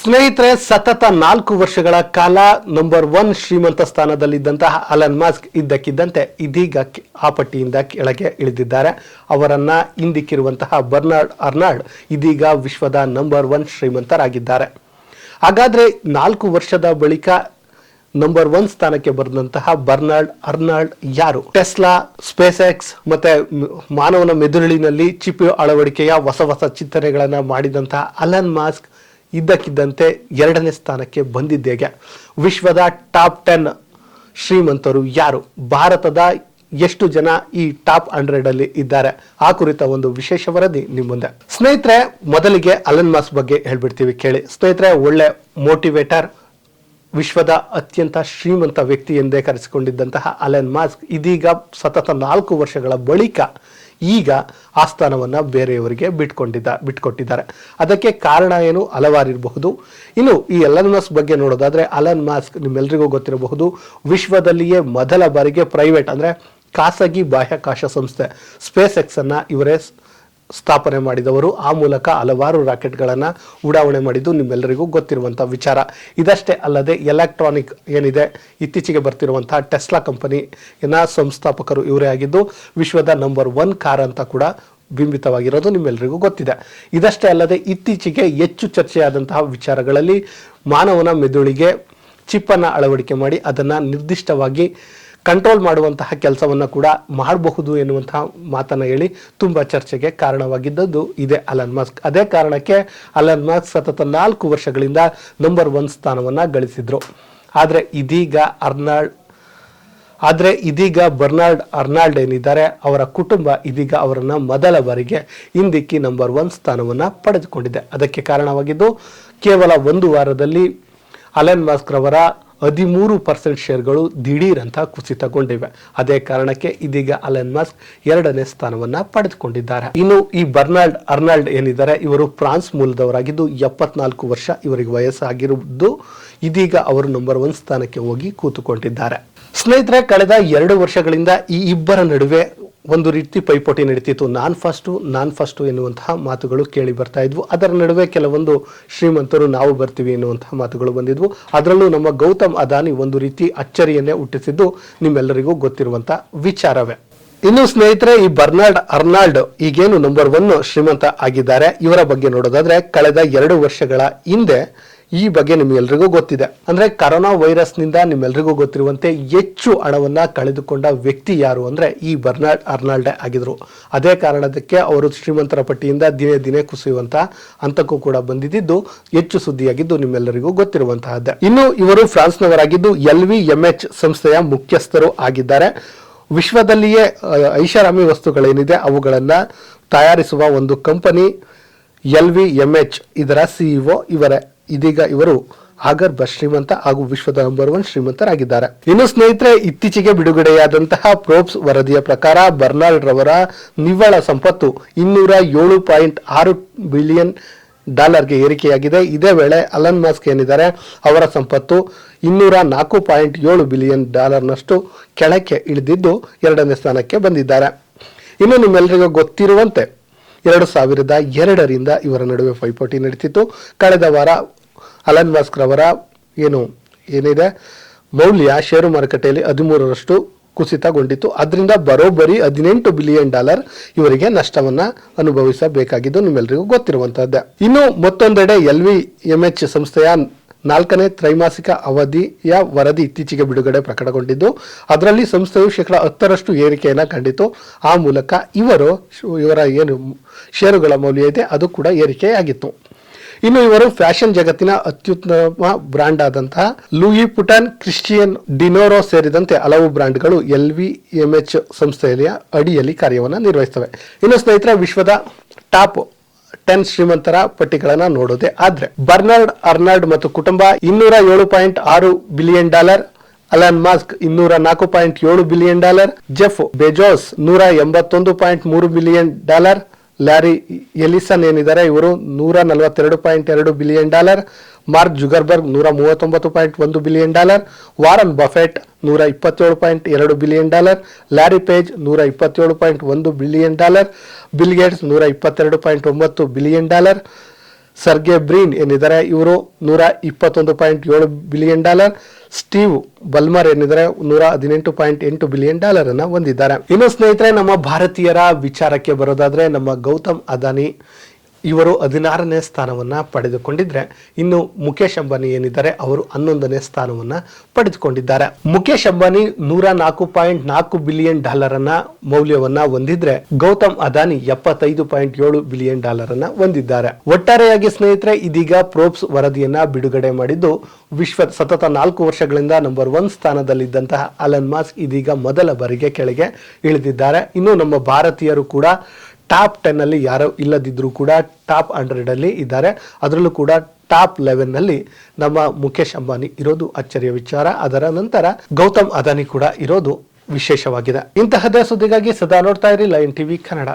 ಸ್ನೇಹಿತರೆ, ಸತತ ನಾಲ್ಕು ವರ್ಷಗಳ ಕಾಲ ನಂಬರ್ ಒನ್ ಶ್ರೀಮಂತ ಸ್ಥಾನದಲ್ಲಿದ್ದಂತಹ ಅಲನ್ ಮಾಸ್ಕ್ ಇದ್ದಕ್ಕಿದ್ದಂತೆ ಇದೀಗ ಆ ಪಟ್ಟಿಯಿಂದ ಕೆಳಗೆ ಇಳಿದಿದ್ದಾರೆ. ಅವರನ್ನ ಹಿಂದಿಕ್ಕಿರುವಂತಹ ಬರ್ನಾರ್ಡ್ ಅರ್ನಾಲ್ಡ್ ಇದೀಗ ವಿಶ್ವದ ನಂಬರ್ ಒನ್ ಶ್ರೀಮಂತರಾಗಿದ್ದಾರೆ. ಹಾಗಾದ್ರೆ ನಾಲ್ಕು ವರ್ಷದ ಬಳಿಕ ನಂಬರ್ ಒನ್ ಸ್ಥಾನಕ್ಕೆ ಬರೆದಂತಹ ಬರ್ನಾಲ್ಡ್ ಅರ್ನಾಲ್ಡ್ ಯಾರು? ಟೆಸ್ಲಾ ಸ್ಪೇಸ್ ಎಕ್ಸ್ ಮತ್ತೆ ಮಾನವನ ಮೆದುಳಿನಲ್ಲಿ ಚಿಪ್ ಅಳವಡಿಕೆಯ ಹೊಸ ಹೊಸ ಚಿಂತನೆಗಳನ್ನು ಮಾಡಿದಂತಹ ಅಲನ್ ಮಾಸ್ಕ್ ಇದ್ದಕ್ಕಿದ್ದಂತೆ ಎರಡನೇ ಸ್ಥಾನಕ್ಕೆ ಬಂದಿದ್ದೇಗೆ. ವಿಶ್ವದ ಟಾಪ್ ಟೆನ್ ಶ್ರೀಮಂತರು ಯಾರು? ಭಾರತದ ಎಷ್ಟು ಜನ ಈ ಟಾಪ್ ಹಂಡ್ರೆಡ್ ಅಲ್ಲಿ ಇದ್ದಾರೆ? ಆ ಕುರಿತ ಒಂದು ವಿಶೇಷ ವರದಿ ನಿಮ್ಮ ಮುಂದೆ. ಸ್ನೇಹಿತರೆ, ಮೊದಲಿಗೆ ಅಲನ್ ಮಾಸ್ ಬಗ್ಗೆ ಹೇಳ್ಬಿಡ್ತೀವಿ ಕೇಳಿ. ಸ್ನೇಹಿತರೆ, ಒಳ್ಳೆ ಮೋಟಿವೇಟರ್, ವಿಶ್ವದ ಅತ್ಯಂತ ಶ್ರೀಮಂತ ವ್ಯಕ್ತಿ ಎಂದೇ ಕರೆಸಿಕೊಂಡಿದ್ದಂತಹ ಅಲೆನ್ ಮಾಸ್ಕ್ ಇದೀಗ ಸತತ ನಾಲ್ಕು ವರ್ಷಗಳ ಬಳಿಕ ಈಗ ಆ ಸ್ಥಾನವನ್ನ ಬೇರೆಯವರಿಗೆ ಬಿಟ್ಕೊಂಡಿದ್ದ ಬಿಟ್ಕೊಟ್ಟಿದ್ದಾರೆ. ಅದಕ್ಕೆ ಕಾರಣ ಏನು? ಹಲವಾರಿರಬಹುದು ಇನ್ನು ಈ ಅಲನ್ ಮಾಸ್ಕ್ ಬಗ್ಗೆ ನೋಡೋದಾದ್ರೆ ಅಲನ್ ಮಾಸ್ಕ್ ನಿಮ್ಮೆಲ್ಲರಿಗೂ ಗೊತ್ತಿರಬಹುದು, ವಿಶ್ವದಲ್ಲಿಯೇ ಮೊದಲ ಬಾರಿಗೆ ಪ್ರೈವೇಟ್ ಅಂದ್ರೆ ಖಾಸಗಿ ಬಾಹ್ಯಾಕಾಶ ಸಂಸ್ಥೆ ಸ್ಪೇಸ್ ಎಕ್ಸ್ ಅನ್ನ ಇವರೇ ಸ್ಥಾಪನೆ ಮಾಡಿದವರು, ಆ ಮೂಲಕ ಹಲವಾರು ರಾಕೆಟ್ಗಳನ್ನು ಉಡಾವಣೆ ಮಾಡಿದ್ದು ನಿಮ್ಮೆಲ್ಲರಿಗೂ ಗೊತ್ತಿರುವಂಥ ವಿಚಾರ. ಇದಷ್ಟೇ ಅಲ್ಲದೆ ಎಲೆಕ್ಟ್ರಾನಿಕ್ ಏನಿದೆ, ಇತ್ತೀಚೆಗೆ ಬರ್ತಿರುವಂತಹ ಟೆಸ್ಲಾ ಕಂಪನಿಯ ಸಂಸ್ಥಾಪಕರು ಇವರೇ ಆಗಿದ್ದು, ವಿಶ್ವದ ನಂಬರ್ ಒನ್ ಕಾರ್ ಅಂತ ಕೂಡ ಬಿಂಬಿತವಾಗಿರೋದು ನಿಮ್ಮೆಲ್ಲರಿಗೂ ಗೊತ್ತಿದೆ. ಇದಷ್ಟೇ ಅಲ್ಲದೆ ಇತ್ತೀಚೆಗೆ ಹೆಚ್ಚು ಚರ್ಚೆಯಾದಂತಹ ವಿಚಾರಗಳಲ್ಲಿ ಮಾನವನ ಮೆದುಳಿಗೆ ಚಿಪ್ಪನ್ನು ಅಳವಡಿಕೆ ಮಾಡಿ ಅದನ್ನು ನಿರ್ದಿಷ್ಟವಾಗಿ ಕಂಟ್ರೋಲ್ ಮಾಡುವಂತಹ ಕೆಲಸವನ್ನು ಕೂಡ ಮಾಡಬಹುದು ಎನ್ನುವಂತಹ ಮಾತನ್ನು ಹೇಳಿ ತುಂಬ ಚರ್ಚೆಗೆ ಕಾರಣವಾಗಿದ್ದದ್ದು ಇದೆ ಅಲನ್ ಮಾಸ್ಕ್. ಅದೇ ಕಾರಣಕ್ಕೆ ಅಲನ್ ಮಾಸ್ಕ್ ಸತತ ನಾಲ್ಕು ವರ್ಷಗಳಿಂದ ನಂಬರ್ ಒನ್ ಸ್ಥಾನವನ್ನು ಗಳಿಸಿದ್ರು. ಆದರೆ ಇದೀಗ ಅರ್ನಾಲ್ಡ್ ಆದರೆ ಇದೀಗ ಬರ್ನಾಲ್ಡ್ ಅರ್ನಾಲ್ಡ್ ಏನಿದ್ದಾರೆ, ಅವರ ಕುಟುಂಬ ಇದೀಗ ಅವರನ್ನು ಮೊದಲ ಬಾರಿಗೆ ಹಿಂದಿಕ್ಕಿ ನಂಬರ್ ಒನ್ ಸ್ಥಾನವನ್ನು ಪಡೆದುಕೊಂಡಿದೆ. ಅದಕ್ಕೆ ಕಾರಣವಾಗಿದ್ದು ಕೇವಲ ಒಂದು ವಾರದಲ್ಲಿ ಅಲೆನ್ ಮಾಸ್ಕ್ ರವರ ಹದಿಮೂರು ಪರ್ಸೆಂಟ್ ಶೇರ್ಗಳು ಅಂತ ಕುಸಿತಗೊಂಡಿವೆ. ಅದೇ ಕಾರಣಕ್ಕೆ ಇದೀಗ ಅಲೆನ್ ಮಸ್ಕ್ ಎರಡನೇ ಸ್ಥಾನವನ್ನ ಪಡೆದುಕೊಂಡಿದ್ದಾರೆ. ಇನ್ನು ಈ ಬರ್ನಾಲ್ಡ್ ಅರ್ನಾಲ್ಡ್ ಏನಿದ್ದಾರೆ, ಇವರು ಫ್ರಾನ್ಸ್ ಮೂಲದವರಾಗಿದ್ದು ಎಪ್ಪತ್ನಾಲ್ಕು ವರ್ಷ ಇವರಿಗೆ ವಯಸ್ಸಾಗಿರುವುದು. ಇದೀಗ ಅವರು ನಂಬರ್ ಒನ್ ಸ್ಥಾನಕ್ಕೆ ಹೋಗಿ ಕೂತುಕೊಂಡಿದ್ದಾರೆ. ಸ್ನೇಹಿತರೆ, ಕಳೆದ ಎರಡು ವರ್ಷಗಳಿಂದ ಈ ಇಬ್ಬರ ನಡುವೆ ಒಂದು ರೀತಿ ಪೈಪೋಟಿ ನಡೀತಿತ್ತು. ನಾನ್ ಫಸ್ಟು ನಾನ್ ಫಸ್ಟು ಎನ್ನುವಂತಹ ಮಾತುಗಳು ಕೇಳಿ ಬರ್ತಾ ಇದ್ವು. ಅದರ ನಡುವೆ ಕೆಲವೊಂದು ಶ್ರೀಮಂತರು ನಾವು ಬರ್ತೀವಿ ಎನ್ನುವಂತಹ ಮಾತುಗಳು ಬಂದಿದ್ವು. ಅದರಲ್ಲೂ ನಮ್ಮ ಗೌತಮ್ ಅದಾನಿ ಒಂದು ರೀತಿ ಅಚ್ಚರಿಯನ್ನೇ ಹುಟ್ಟಿಸಿದ್ದು ನಿಮ್ಮೆಲ್ಲರಿಗೂ ಗೊತ್ತಿರುವಂತಹ ವಿಚಾರವೇ. ಇನ್ನು ಸ್ನೇಹಿತರೆ, ಈ ಬರ್ನಾಲ್ಡ್ ಅರ್ನಾಲ್ಡ್ ಈಗೇನು ನಂಬರ್ ಒನ್ ಶ್ರೀಮಂತ ಆಗಿದ್ದಾರೆ. ಇವರ ಬಗ್ಗೆ ನೋಡೋದಾದ್ರೆ, ಕಳೆದ ಎರಡು ವರ್ಷಗಳ ಹಿಂದೆ ಈ ಬಗ್ಗೆ ನಿಮ್ಗೆಲ್ರಿಗೂ ಗೊತ್ತಿದೆ. ಅಂದ್ರೆ ಕರೋನಾ ವೈರಸ್ನಿಂದ ನಿಮ್ಮೆಲ್ರಿಗೂ ಗೊತ್ತಿರುವಂತೆ ಹೆಚ್ಚು ಹಣವನ್ನ ಕಳೆದುಕೊಂಡ ವ್ಯಕ್ತಿ ಯಾರು ಅಂದ್ರೆ ಈ ಬರ್ನಾಡ್ ಅರ್ನಾಲ್ಡೆ ಆಗಿದ್ರು. ಅದೇ ಕಾರಣದಕ್ಕೆ ಅವರು ಶ್ರೀಮಂತರ ಪಟ್ಟಿಯಿಂದ ದಿನೇ ದಿನೇ ಕುಸಿಯುವಂತ ಹಂತಕ್ಕೂ ಕೂಡ ಬಂದಿದ್ದು, ಹೆಚ್ಚು ಸುದ್ದಿಯಾಗಿದ್ದು ನಿಮ್ಮೆಲ್ಲರಿಗೂ ಗೊತ್ತಿರುವಂತಹದ್ದೇ. ಇನ್ನು ಇವರು ಫ್ರಾನ್ಸ್ನವರಾಗಿದ್ದು ಎಲ್ ವಿ ಎಂ ಎಚ್ ಸಂಸ್ಥೆಯ ಮುಖ್ಯಸ್ಥರು ಆಗಿದ್ದಾರೆ. ವಿಶ್ವದಲ್ಲಿಯೇ ಐಷಾರಾಮಿ ವಸ್ತುಗಳೇನಿದೆ ಅವುಗಳನ್ನ ತಯಾರಿಸುವ ಒಂದು company L V M H ಇದರ ಸಿಇಒ ಇವರೇ. ಇದೀಗ ಇವರು ಆಗರ್ಭ ಶ್ರೀಮಂತ ಹಾಗೂ ವಿಶ್ವದ ನಂಬರ್ ಒನ್ ಶ್ರೀಮಂತರಾಗಿದ್ದಾರೆ. ಇನ್ನು ಸ್ನೇಹಿತರೆ, ಇತ್ತೀಚೆಗೆ ಬಿಡುಗಡೆಯಾದಂತಹ ಪ್ರೋಪ್ಸ್ ವರದಿಯ ಪ್ರಕಾರ ಬರ್ನಾಲ್ಡ್ ರವರ ನಿವ್ವಳ ಸಂಪತ್ತು ಇನ್ನೂರ ಏಳು ಪಾಯಿಂಟ್ ಆರು ಬಿಲಿಯನ್ ಡಾಲರ್ಗೆ ಏರಿಕೆಯಾಗಿದೆ. ಇದೇ ವೇಳೆ ಅಲನ್ ಮಾಸ್ಕ್ ಏನಿದ್ದಾರೆ, ಅವರ ಸಂಪತ್ತು ಇನ್ನೂರ ನಾಲ್ಕು ಪಾಯಿಂಟ್ ಏಳು ಬಿಲಿಯನ್ ಡಾಲರ್ನಷ್ಟು ಕೆಳಕ್ಕೆ ಇಳಿದಿದ್ದು ಎರಡನೇ ಸ್ಥಾನಕ್ಕೆ ಬಂದಿದ್ದಾರೆ. ಇನ್ನು ನಿಮ್ಮೆಲ್ಲರಿಗೂ ಗೊತ್ತಿರುವಂತೆ, ಎರಡು ಸಾವಿರದ ಎರಡರಿಂದ ಇವರ ನಡುವೆ ಪೈಪೋಟಿ ನಡೀತಿತ್ತು. ಕಳೆದ ವಾರ ಅಲನ್ ರವರ ಏನು ಏನಿದೆ, ಮೌಲ್ಯ ಷೇರು ಮಾರುಕಟ್ಟೆಯಲ್ಲಿ ಹದಿಮೂರರಷ್ಟು ಕುಸಿತಗೊಂಡಿತ್ತು. ಅದರಿಂದ ಬರೋಬ್ಬರಿ ಹದಿನೆಂಟು ಬಿಲಿಯನ್ ಡಾಲರ್ ಇವರಿಗೆ ನಷ್ಟವನ್ನು ಅನುಭವಿಸಬೇಕಾಗಿದ್ದು ನಿಮ್ಮೆಲ್ಲರಿಗೂ ಗೊತ್ತಿರುವಂತಹದ್ದೇ. ಇನ್ನು ಮತ್ತೊಂದೆಡೆ ಎಲ್ ವಿ ಎಂ ಎಚ್ ಸಂಸ್ಥೆಯ ನಾಲ್ಕನೇ ತ್ರೈಮಾಸಿಕ ಅವಧಿಯ ವರದಿ ಇತ್ತೀಚೆಗೆ ಬಿಡುಗಡೆ ಪ್ರಕಟಗೊಂಡಿದ್ದು, ಅದರಲ್ಲಿ ಸಂಸ್ಥೆಯು ಶೇಕಡ ಹತ್ತರಷ್ಟು ಏರಿಕೆಯನ್ನು ಕಂಡಿತು ಆ ಮೂಲಕ ಇವರು ಇವರ ಏನು ಷೇರುಗಳ ಮೌಲ್ಯ ಇದೆ, ಅದು ಕೂಡ ಏರಿಕೆಯಾಗಿತ್ತು. ಇನ್ನು ಇವರು ಫ್ಯಾಷನ್ ಜಗತ್ತಿನ ಅತ್ಯುತ್ತಮ ಬ್ರಾಂಡ್ ಆದಂತಹ ಲೂಯಿ ಪುಟನ್, ಕ್ರಿಶ್ಚಿಯನ್ ಡಿನೋರೋ ಸೇರಿದಂತೆ ಹಲವು ಬ್ರಾಂಡ್ಗಳು ಎಲ್ ವಿ ಎಂ ಎಚ್ ಸಂಸ್ಥೆಯ ಅಡಿಯಲ್ಲಿ ಕಾರ್ಯವನ್ನು ನಿರ್ವಹಿಸುತ್ತವೆ ಇನ್ನು ಸ್ನೇಹಿತರ, ವಿಶ್ವದ ಟಾಪ್ ಟೆನ್ ಶ್ರೀಮಂತರ ಪಟ್ಟಿಗಳನ್ನ ನೋಡೋದೆ ಆದ್ರೆ, ಬರ್ನಾರ್ಡ್ ಅರ್ನಾಲ್ಡ್ ಮತ್ತು ಕುಟುಂಬ ಇನ್ನೂರ ಏಳು ಪಾಯಿಂಟ್ ಆರು ಬಿಲಿಯನ್ ಡಾಲರ್, ಅಲನ್ ಮಾಸ್ಕ್ ಇನ್ನೂರ ನಾಲ್ಕು ಪಾಯಿಂಟ್ ಏಳು ಬಿಲಿಯನ್ ಡಾಲರ್, ಜೆಫ್ ಬೆಜೋಸ್ ನೂರ ಎಂಬತ್ತೊಂದು ಪಾಯಿಂಟ್ ಮೂರು ಬಿಲಿಯನ್ ಡಾಲರ್ ಲ್ಯಾರಿ ಎಲಿಸನ್ ಏನಿದ್ದಾರೆ, ಇವರು ನೂರ ನಲವತ್ತೆರಡು ಪಾಯಿಂಟ್ ಎರಡು ಬಿಲಿಯನ್ ಡಾಲರ್, ಮಾರ್ಕ್ ಜುಗರ್ಬರ್ಗ್ ನೂರ ಮೂವತ್ತೊಂಬತ್ತು ಪಾಯಿಂಟ್ ಒಂದು ಬಿಲಿಯನ್ ಡಾಲರ್, ವಾರನ್ ಬಫೆಟ್ ನೂರ ಇಪ್ಪತ್ತೇಳು ಪಾಯಿಂಟ್ ಎರಡು ಬಿಲಿಯನ್ ಡಾಲರ್ ಲ್ಯಾರಿ ಪೇಜ್ ನೂರ ಇಪ್ಪತ್ತೇಳು ಪಾಯಿಂಟ್ ಒಂದು ಬಿಲಿಯನ್ ಡಾಲರ್, ಬಿಲ್ ಗೇಟ್ಸ್ ನೂರ ಇಪ್ಪತ್ತೆರಡು ಪಾಯಿಂಟ್ ಒಂಬತ್ತು ಬಿಲಿಯನ್ ಡಾಲರ್ ಸರ್ಗೆ ಬ್ರೀನ್ ಏನಿದ್ದಾರೆ, ಇವರು ನೂರ ಇಪ್ಪತ್ತೊಂದು ಪಾಯಿಂಟ್ ಏಳು ಬಿಲಿಯನ್ ಡಾಲರ್. ಸ್ಟೀವ್ ಬಲ್ಮರ್ ಏನಿದ್ದಾರೆ, ನೂರ ಹದಿನೆಂಟು ಪಾಯಿಂಟ್ ಎಂಟು ಬಿಲಿಯನ್ ಡಾಲರ್ ಅನ್ನ ಹೊಂದಿದ್ದಾರೆ. ಇನ್ನು ಸ್ನೇಹಿತರೆ, ನಮ್ಮ ಭಾರತೀಯರ ವಿಚಾರಕ್ಕೆ ಬರೋದಾದ್ರೆ ನಮ್ಮ ಗೌತಮ್ ಅದಾನಿ ಇವರು ಹದಿನಾರನೇ ಸ್ಥಾನವನ್ನು ಪಡೆದುಕೊಂಡಿದ್ರೆ, ಇನ್ನು ಮುಖೇಶ್ ಅಂಬಾನಿ ಏನಿದ್ದಾರೆ, ಅವರು ಹನ್ನೊಂದನೇ ಸ್ಥಾನವನ್ನು ಪಡೆದುಕೊಂಡಿದ್ದಾರೆ. ಮುಖೇಶ್ ಅಂಬಾನಿ ನೂರ ನಾಲ್ಕು ಪಾಯಿಂಟ್ ನಾಲ್ಕು ಬಿಲಿಯನ್ ಡಾಲರ್ ಅನ್ನ ಮೌಲ್ಯವನ್ನ ಹೊಂದಿದ್ರೆ, ಗೌತಮ್ ಅದಾನಿ ಎಪ್ಪತ್ತೈದು ಪಾಯಿಂಟ್ ಏಳು ಬಿಲಿಯನ್ ಡಾಲರ್ ಅನ್ನ ಹೊಂದಿದ್ದಾರೆ. ಒಟ್ಟಾರೆಯಾಗಿ ಸ್ನೇಹಿತರೆ, ಇದೀಗ ಪ್ರೋಪ್ಸ್ ವರದಿಯನ್ನ ಬಿಡುಗಡೆ ಮಾಡಿದ್ದು ವಿಶ್ವ ಸತತ ನಾಲ್ಕು ವರ್ಷಗಳಿಂದ ನಂಬರ್ ಒನ್ ಸ್ಥಾನದಲ್ಲಿದ್ದಂತಹ ಅಲನ್ ಮಾಸ್ಕ್ ಇದೀಗ ಮೊದಲ ಬಾರಿಗೆ ಕೆಳಗೆ ಇಳಿದಿದ್ದಾರೆ. ಇನ್ನು ನಮ್ಮ ಭಾರತೀಯರು ಕೂಡ ಟಾಪ್ ಟೆನ್ನಲ್ಲಿ ಯಾರು ಇಲ್ಲದಿದ್ದರೂ ಕೂಡ ಟಾಪ್ ಹಂಡ್ರೆಡ್ ಅಲ್ಲಿ ಇದ್ದಾರೆ. ಅದರಲ್ಲೂ ಕೂಡ ಟಾಪ್ ಲೆವೆನ್ನಲ್ಲಿ ನಮ್ಮ ಮುಖೇಶ್ ಅಂಬಾನಿ ಇರೋದು ಅಚ್ಚರಿಯ ವಿಚಾರ. ಅದರ ನಂತರ ಗೌತಮ್ ಅದಾನಿ ಕೂಡ ಇರೋದು ವಿಶೇಷವಾಗಿದೆ. ಇಂತಹದೇ ಸುದ್ದಿಗಾಗಿ ಸದಾ ನೋಡ್ತಾ ಇರಿ ಲೈನ್ ಟಿವಿ ಕನ್ನಡ.